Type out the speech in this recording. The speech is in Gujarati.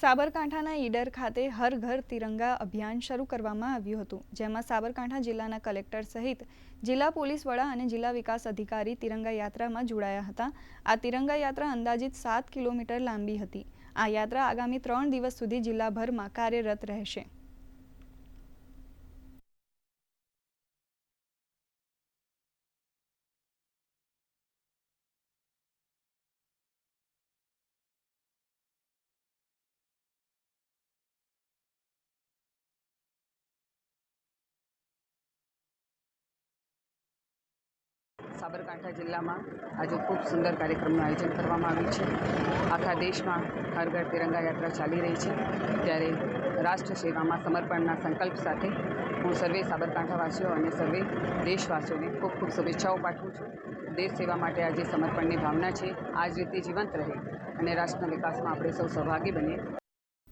સાબરકાંઠાના ઈડર ખાતે હર ઘર તિરંગા અભિયાન શરૂ કરવામાં આવ્યું હતું, જેમાં સાબરકાંઠા જિલ્લાના કલેક્ટર સહિત જિલ્લા પોલીસ વડા અને જિલ્લા વિકાસ અધિકારી તિરંગા યાત્રામાં જોડાયા હતા. આ તિરંગા યાત્રા અંદાજિત સાત કિલોમીટર લાંબી હતી. આ યાત્રા આગામી ત્રણ દિવસ સુધી જિલ્લાભરમાં કાર્યરત રહેશે. સાબરકાંઠા જિલ્લામાં આજે ખૂબ સુંદર કાર્યક્રમનું આયોજન કરવામાં આવ્યું છે. આખા દેશમાં હર ઘર તિરંગા યાત્રા ચાલી રહી છે. ત્યારે રાષ્ટ્ર સેવામાં સમર્પણના સંકલ્પ સાથે હું સર્વે સાબરકાંઠાવાસીઓ અને સર્વે દેશવાસીઓને ખૂબ ખૂબ શુભેચ્છાઓ પાઠવું છું. દેશ સેવા માટે આજે સમર્પણની ભાવના છે. આ જ રીતે જીવંત રહે અને રાષ્ટ્રના વિકાસમાં આપણે સૌ સહભાગી બનીએ.